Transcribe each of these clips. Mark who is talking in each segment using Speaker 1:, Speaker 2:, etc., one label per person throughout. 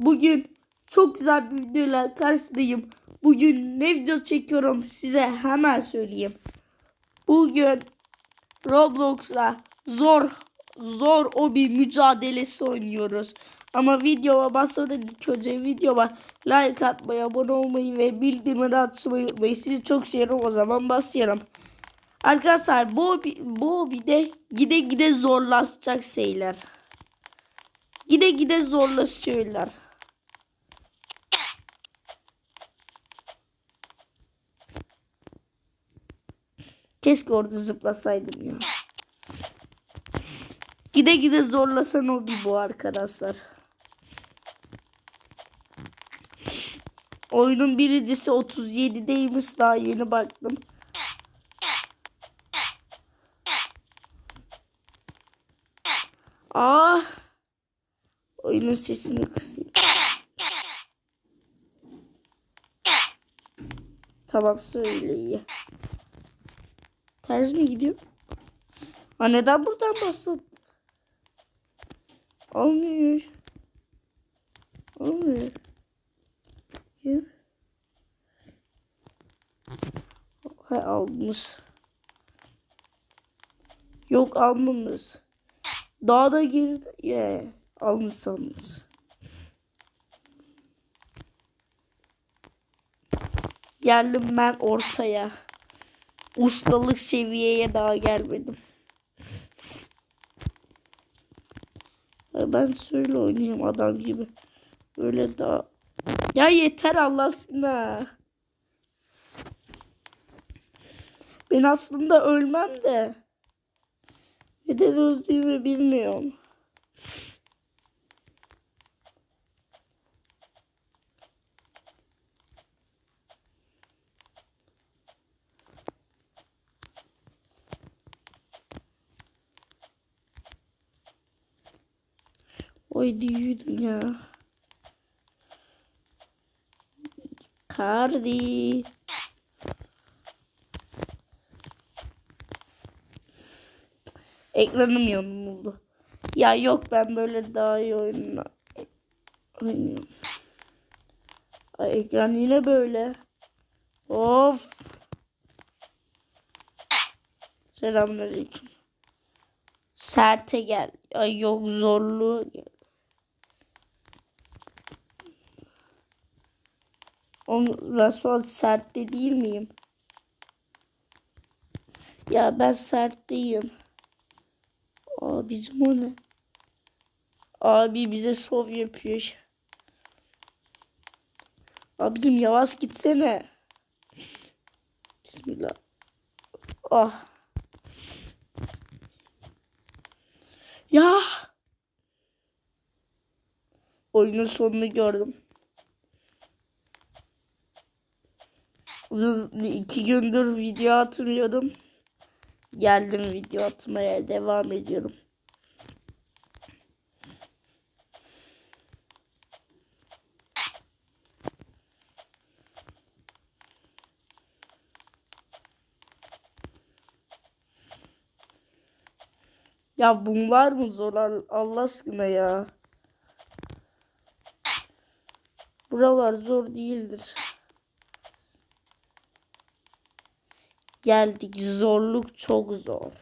Speaker 1: Bugün çok güzel bir videoyla karşınızdayım. Bugün ne video çekiyorum size hemen söyleyeyim. Bugün Roblox'la zor zor o bir mücadelesi oynuyoruz. Ama videoya başlamadan ilk önce videoma like atmayı, abone olmayı ve bildirimleri açmayı unutmayın. Sizi çok seviyorum o zaman başlayalım. Arkadaşlar bu bu bir de gide gide zorlaşacak şeyler. Gide gide zorlaşıyorlar. Keşke orada zıplasaydım ya. Gide gide zorlasan o bir bu arkadaşlar. Oyunun birincisi 37'deymiş daha yeni baktım. Ah. Oyunun sesini kısayım. Tamam söyle iyi. Ters mi gidiyor? Ha neden buradan bastın? Olmuyor. Olmuyor. Gir. Ha almış. Yok almamış. Daha da girdi. Yeah. Almışsanız. Geldim ben ortaya. Ustalık seviyeye daha gelmedim. Ben şöyle oynayayım adam gibi. Böyle daha... Ya yeter Allah aşkına. Ben aslında ölmem de. Neden öldüğümü bilmiyorum. Oy yürüdüm ya. Kardi. Ekranım yanıldı. Ya yok ben böyle daha iyi oyunla oynuyorum. Ay ekran yine böyle. Of. Selamünaleyküm. Serte gel. Ay yok zorluğu gel. Oğlum ben şu an sertte değil miyim? Ya ben sertteyim. Abicim o ne? Abi bize şov yapıyor. Abicim yavaş gitsene. Bismillah. Ah. Ya. Oyunun sonunu gördüm. Uzun iki gündür video atmıyorum. Geldim video atmaya devam ediyorum. Ya bunlar mı zor Al- Allah aşkına ya. Buralar zor değildir. Geldik. Zorluk çok zor.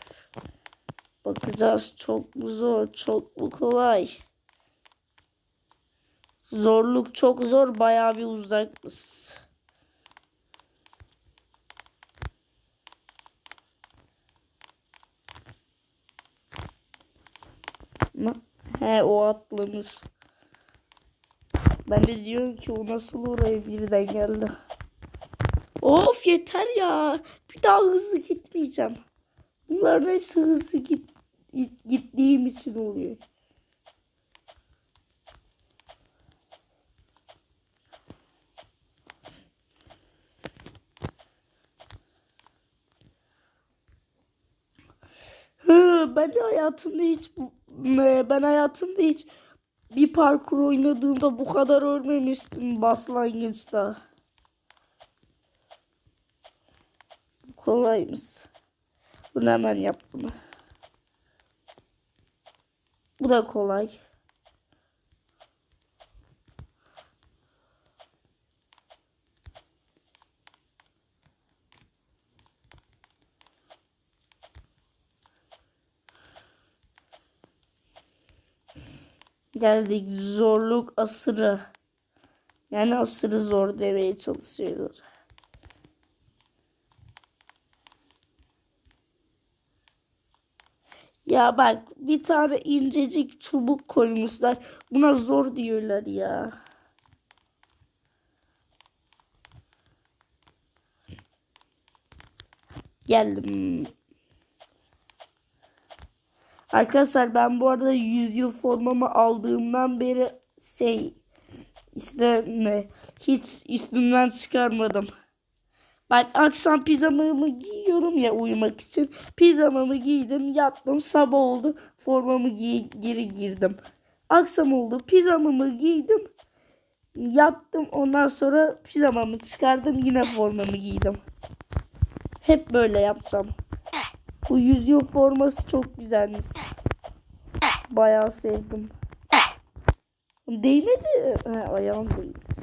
Speaker 1: Bakacağız çok mu zor, çok mu kolay. Zorluk çok zor, bayağı bir uzakmış. He o atlımız. Ben de diyorum ki o nasıl oraya birden geldi. Of yeter ya. Bir daha hızlı gitmeyeceğim. Bunların hepsi hızlı git, git- gittiğim için oluyor. Ben hayatımda hiç ben hayatımda hiç bir parkur oynadığımda bu kadar ölmemiştim başlangıçta. Kolaymış. Bunu hemen yap bunu. Bu da kolay. geldik zorluk asırı. Yani asırı zor demeye çalışıyorlar. Ya bak bir tane incecik çubuk koymuşlar. Buna zor diyorlar ya. Geldim. Arkadaşlar ben bu arada 100 yıl formamı aldığımdan beri şey işte ne hiç üstümden çıkarmadım. Bak akşam pijamamı giyiyorum ya uyumak için. Pijamamı giydim yattım sabah oldu formamı giy geri girdim. Akşam oldu pijamamı giydim yattım ondan sonra pijamamı çıkardım yine formamı giydim. Hep böyle yapacağım. Bu yüzyıl forması çok güzelmiş. Bayağı sevdim. Değmedi. He, ayağım değdi.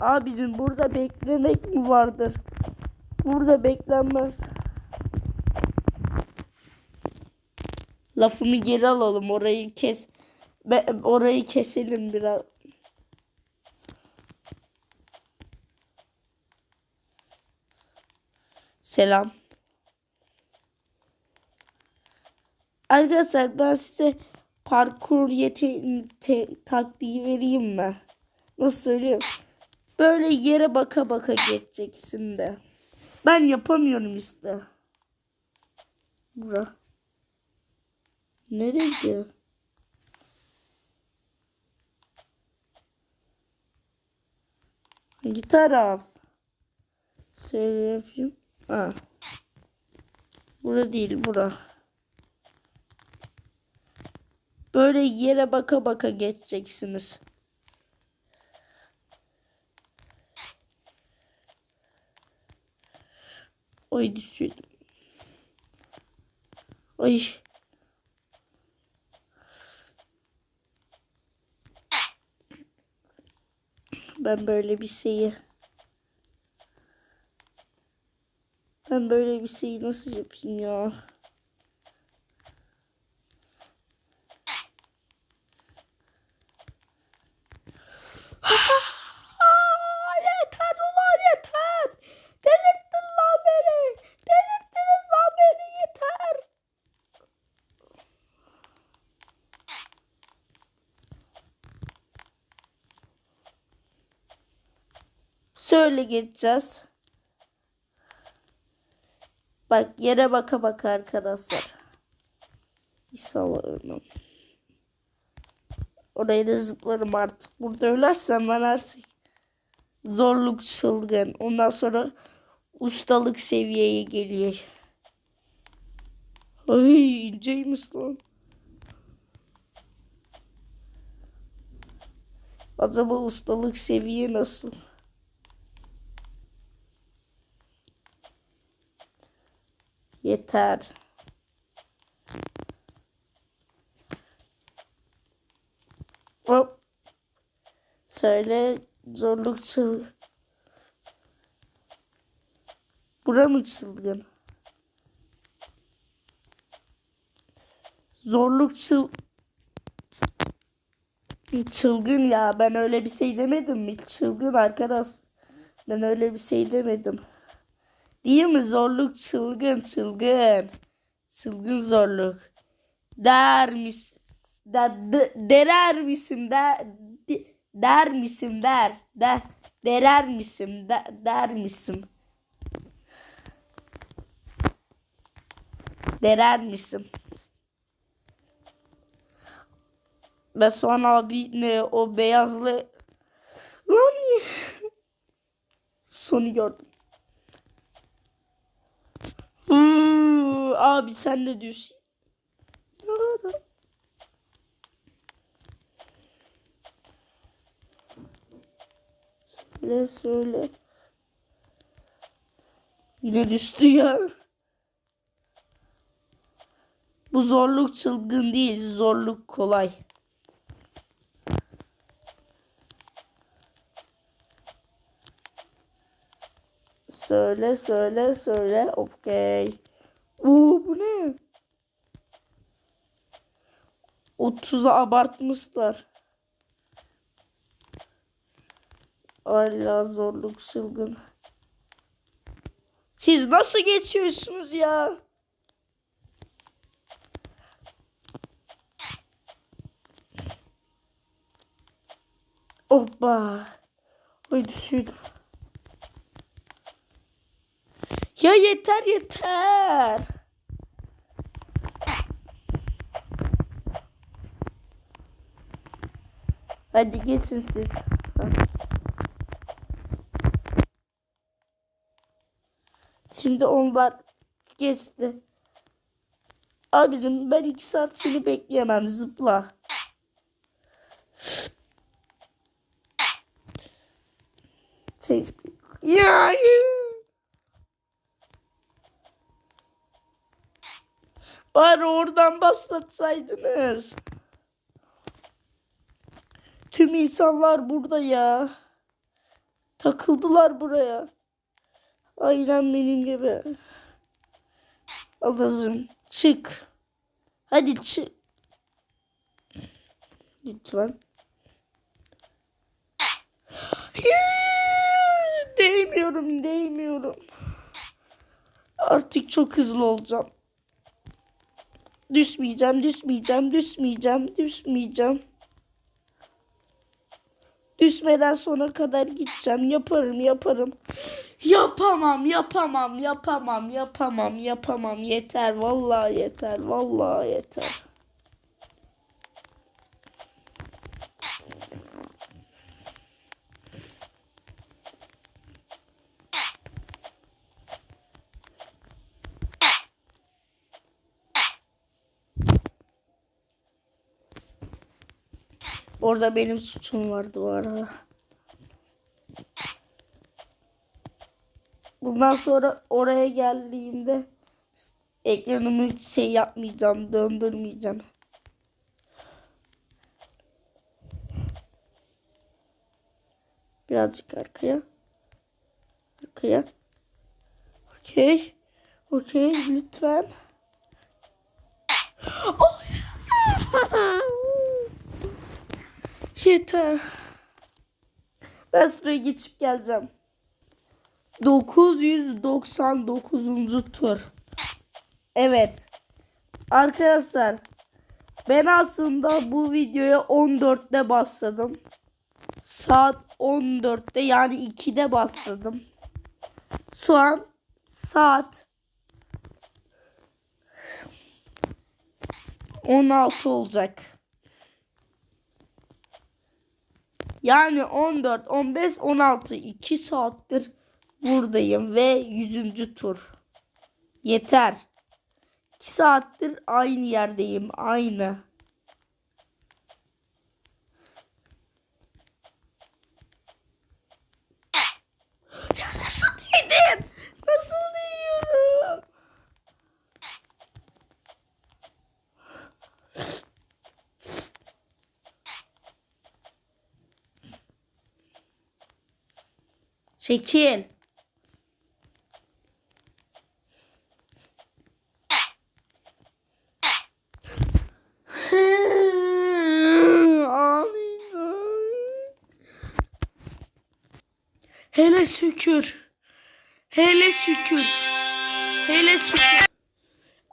Speaker 1: Abicim burada beklemek mi vardır? Burada beklenmez. Lafımı geri alalım. Orayı kes. Orayı keselim biraz. Selam. Arkadaşlar ben size parkur yeti taktiği vereyim mi? Nasıl söyleyeyim? Böyle yere baka baka geçeceksin de. Ben yapamıyorum işte. Bura. Nereydi? Hangi taraf? Söyle yapayım. Ha. Bura değil bura. Böyle yere baka baka geçeceksiniz. Oy düşürdüm. Ay. Ben böyle bir şeyi Ben böyle bir şeyi nasıl yapayım ya? yeter ulan yeter. Delirttin lan beni. Delirttiniz lan beni yeter. Söyle geçeceğiz. Bak yere baka baka arkadaşlar. İnşallah ölmem. Oraya da zıplarım artık. Burada ölersem ben artık zorluk çılgın. Ondan sonra ustalık seviyeye geliyor. Ay inceymiş lan. Acaba ustalık seviye nasıl? Yeter. Hop. Söyle zorluk çıl. Bura mı çılgın? Zorluk çıl... Çılgın ya ben öyle bir şey demedim mi? Çılgın arkadaş. Ben öyle bir şey demedim. Değil mi? Zorluk çılgın çılgın. Çılgın zorluk. Der mis de, derer misin der de, der misin der der derer misin der, der misin derer misin ve sonra abi ne o beyazlı lan niye sonu gördüm Abi sen ne diyorsun? Söyle söyle. Yine düştü ya. Bu zorluk çılgın değil, zorluk kolay. Söyle söyle söyle. Okey. Oo bu ne? 30'a abartmışlar. Hala zorluk çılgın. Siz nasıl geçiyorsunuz ya? Hoppa. Ay düşürdüm. Ya yeter yeter. Hadi geçin siz. Şimdi onlar geçti. Abicim ben iki saat seni bekleyemem zıpla. Şey, ya, ya. Bari oradan başlatsaydınız. Tüm insanlar burada ya. Takıldılar buraya. Aynen benim gibi. Alazım çık. Hadi çık. Lütfen. Değmiyorum, değmiyorum. Artık çok hızlı olacağım. Düşmeyeceğim, düşmeyeceğim, düşmeyeceğim, düşmeyeceğim. Düşmeden sona kadar gideceğim. Yaparım, yaparım. Yapamam, yapamam, yapamam, yapamam, yapamam. Yeter, vallahi yeter, vallahi yeter. Orada benim suçum vardı bu arada. Bundan sonra oraya geldiğimde ekranımı şey yapmayacağım, döndürmeyeceğim. Birazcık arkaya. Arkaya. Okey. Okey lütfen. Oh! Yeter. Ben şuraya geçip geleceğim. 999. tur. Evet. Arkadaşlar ben aslında bu videoya 14'te başladım. Saat 14'te yani 2'de başladım. Şu an saat 16 olacak. Yani 14, 15, 16 2 saattir buradayım ve 100. tur. Yeter. 2 saattir aynı yerdeyim. Aynı. Ya nasıl değdim? Nasıl değiyorum? Çekil. Hele şükür. Hele şükür. Hele şükür.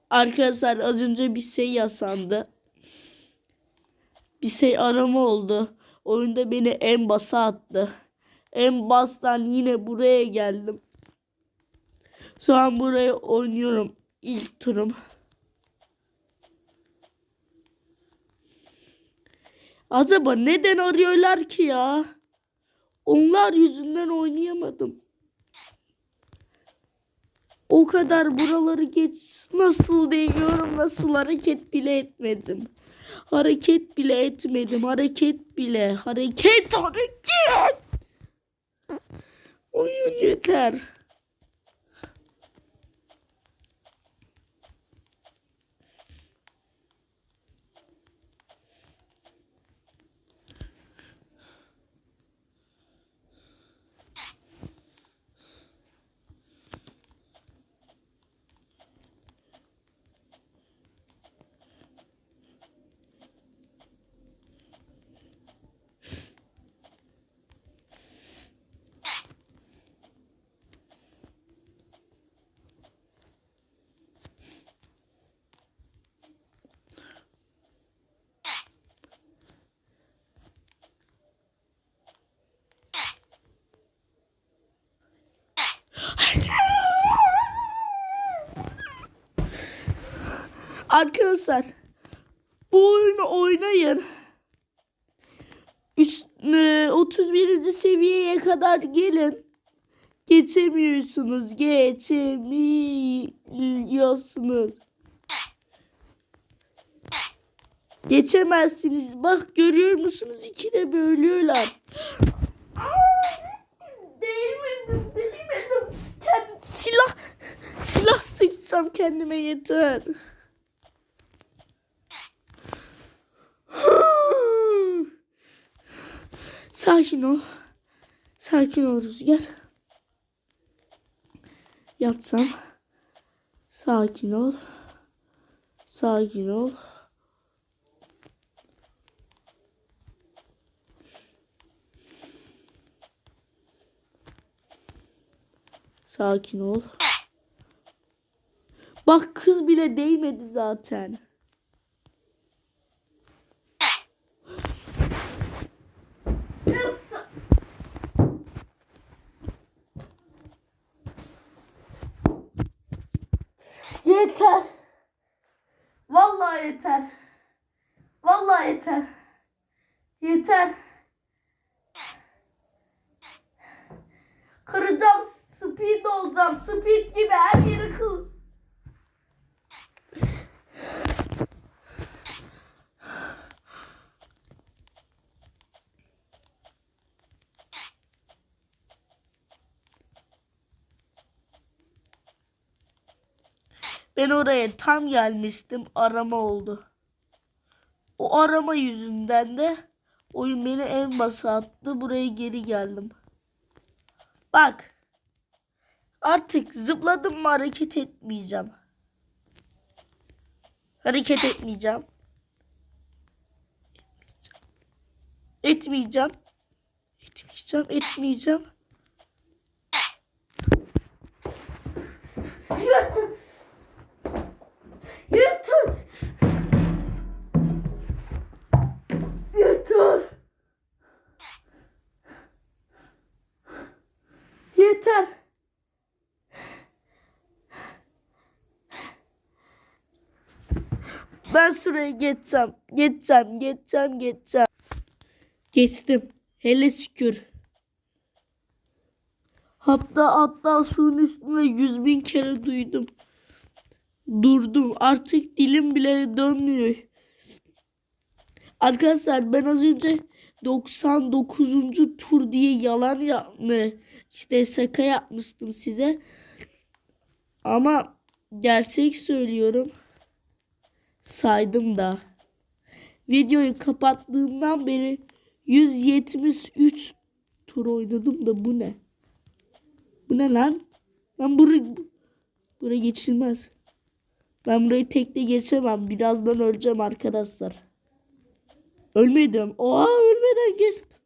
Speaker 1: Arkadaşlar az önce bir şey yasandı. Bir şey arama oldu. Oyunda beni en basa attı. En bastan yine buraya geldim. Şu an buraya oynuyorum. ilk turum. Acaba neden arıyorlar ki ya? Onlar yüzünden oynayamadım. O kadar buraları geç nasıl değiyorum nasıl hareket bile etmedim. Hareket bile etmedim. Hareket bile. Hareket hareket. Oyun yeter. Arkadaşlar bu oyunu oynayın. Üst, e, 31. seviyeye kadar gelin. Geçemiyorsunuz. Geçemiyorsunuz. Geçemezsiniz. Bak görüyor musunuz? İkide bölüyorlar. Değmedim, değmedim. Kend- silah, silah sıkacağım kendime yeter. Sakin ol. Sakin ol Rüzgar. Yapsam. Sakin ol. Sakin ol. Sakin ol. Bak kız bile değmedi zaten. Yeter. Vallahi yeter. Vallahi yeter. Yeter. Kıracağım. Speed olacağım. Speed gibi her yeri kıl. Ben oraya tam gelmiştim. Arama oldu. O arama yüzünden de oyun beni en basa attı. Buraya geri geldim. Bak. Artık zıpladım mı hareket etmeyeceğim. Hareket etmeyeceğim. Etmeyeceğim. Etmeyeceğim. Etmeyeceğim. Yeter. Yeter. Yeter. Yeter. Ben şuraya geçeceğim. Geçeceğim, geçeceğim, geçeceğim. Geçtim. Hele şükür. Hatta hatta suyun üstünde yüz bin kere duydum. Durdum. Artık dilim bile dönmüyor. Arkadaşlar ben az önce 99. tur diye yalan ya işte şaka yapmıştım size. Ama gerçek söylüyorum. Saydım da. Videoyu kapattığımdan beri 173 tur oynadım da bu ne? Bu ne lan? Lan buraya, buraya geçilmez. Ben burayı tekte geçemem. Birazdan öleceğim arkadaşlar. Ölmedim. Oha ölmeden geçtim.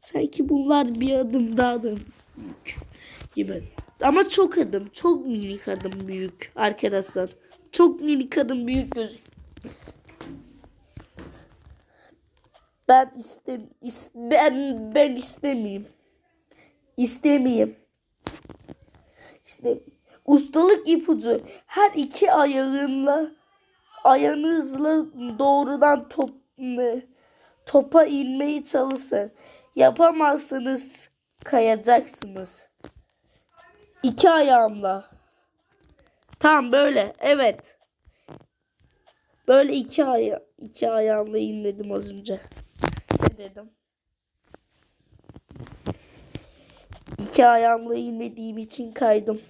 Speaker 1: Sanki bunlar bir adım daha adım büyük gibi. Ama çok adım. Çok minik adım büyük arkadaşlar. Çok minik adım büyük gözük. Ben istem is, ben ben istemeyeyim. İstemeyeyim. İşte ustalık ipucu her iki ayağınla ayağınızla doğrudan top topa inmeyi çalışın. Yapamazsınız kayacaksınız. İki ayağımla. Tam böyle. Evet. Böyle iki aya iki ayağımla inledim az önce. Ne dedim? İki ayağımla inmediğim için kaydım.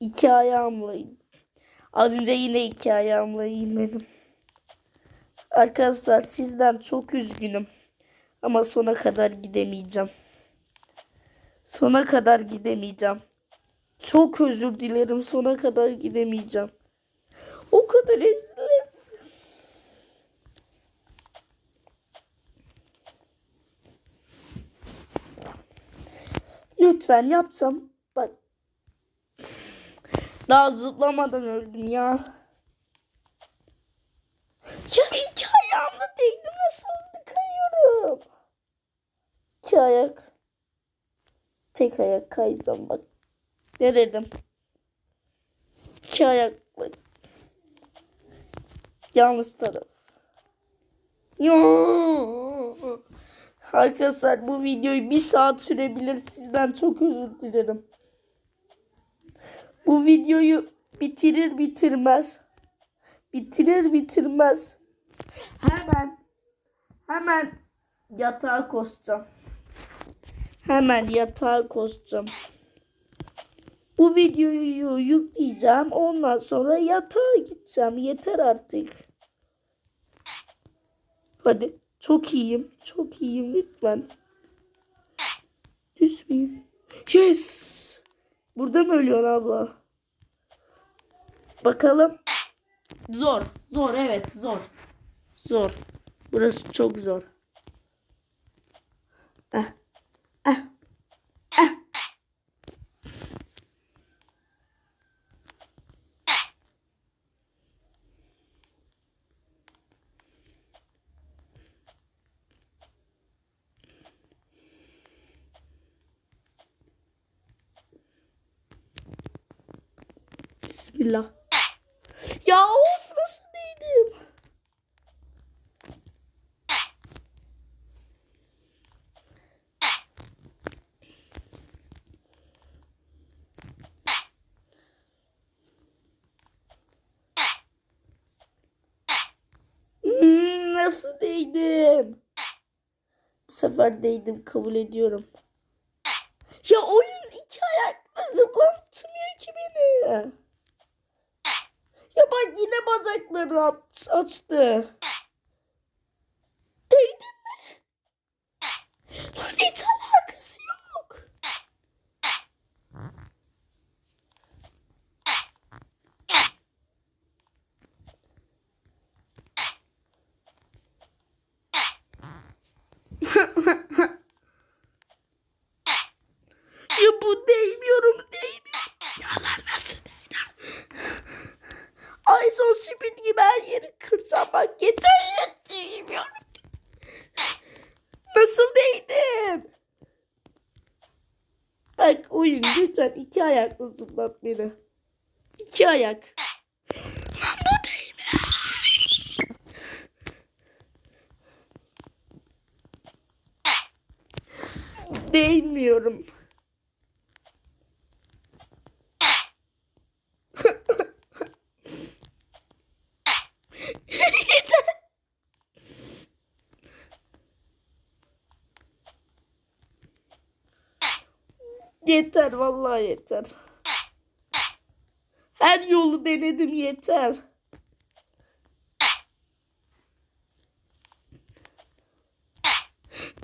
Speaker 1: İki ayağımla Az önce yine iki ayağımla inmedim. Arkadaşlar sizden çok üzgünüm. Ama sona kadar gidemeyeceğim. Sona kadar gidemeyeceğim. Çok özür dilerim. Sona kadar gidemeyeceğim. O kadar özür. Lütfen yapacağım. Bak. Daha zıplamadan öldüm ya. Ya iki ayağımla değdim nasıl kayıyorum. İki ayak. Tek ayak kayacağım bak. Ne dedim? İki ayakla Yanlış taraf. Yo. Arkadaşlar bu videoyu bir saat sürebilir. Sizden çok özür dilerim. Bu videoyu bitirir bitirmez. Bitirir bitirmez. Hemen hemen yatağa koşacağım. Hemen yatağa koşacağım. Bu videoyu yükleyeceğim. Ondan sonra yatağa gideceğim. Yeter artık. Hadi. Çok iyiyim. Çok iyiyim lütfen. Düşmeyeyim. Yes. Burada mı ölüyorsun abla? Bakalım. Zor. Zor evet zor. Zor. Burası çok zor. Bismillah. Ya of nasıl değdim? Hmm, nasıl değdim? Bu sefer değdim kabul ediyorum. Ya oyun iki ayakla zıplatmıyor ki beni. Bak yine bacakları aç- açtı. Değdin mi? Lan hiç alakası yok. ya bu değmiyorum değmiyorum. Ya lan nasıl değdi? Ay son spin gibi her bak yeter değmiyorum. Nasıl değdim? Bak oyun lütfen iki ayakla zıplat beni. İki ayak. Bu değmiyor. Değmiyorum. Yeter. Yeter vallahi yeter. Her yolu denedim yeter.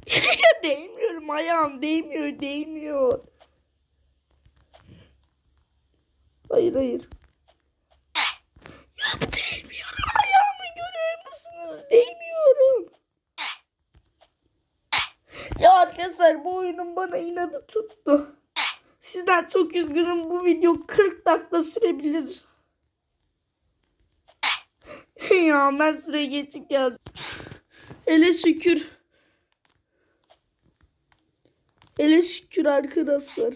Speaker 1: değmiyorum ayağım değmiyor değmiyor. Hayır hayır. Ya değmiyorum ayağımı görüyor musunuz? Değmiyorum. Ya arkadaşlar bu oyunun bana inadı tuttu. Sizden çok üzgünüm bu video 40 dakika sürebilir. ya ben süre geçik yazdım. Hele şükür. Hele şükür arkadaşlar.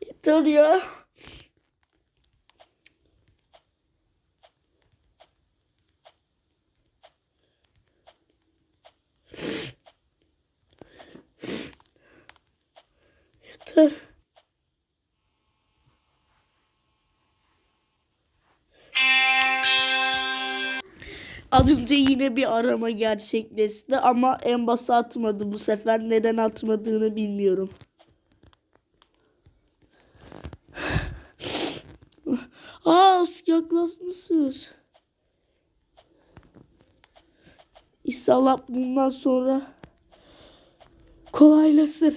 Speaker 1: Yeter ya. Yeter. Az önce yine bir arama gerçekleşti ama en basa atmadı bu sefer. Neden atmadığını bilmiyorum. Aa yaklaşmışız. İnşallah bundan sonra kolaylaşır.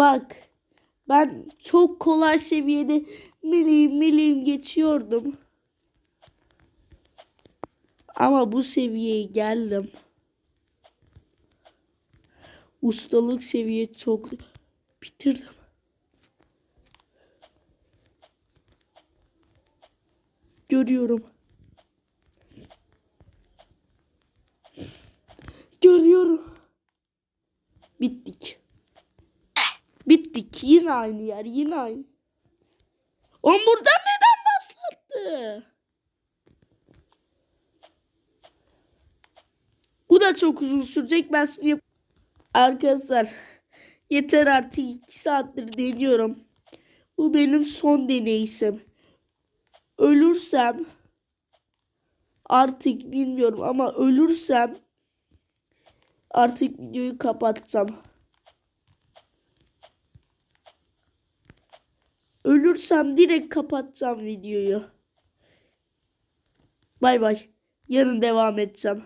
Speaker 1: Bak ben çok kolay seviyede milim milim geçiyordum. Ama bu seviyeye geldim. Ustalık seviye çok bitirdim. Görüyorum. Yine aynı yer. Yine aynı. Oğlum buradan neden başlattı? Bu da çok uzun sürecek. Ben şimdi yap- Arkadaşlar yeter artık 2 saattir deniyorum. Bu benim son deneyişim. Ölürsem artık bilmiyorum ama ölürsem artık videoyu kapatacağım. Ölürsem direkt kapatacağım videoyu. Bay bay. Yarın devam edeceğim.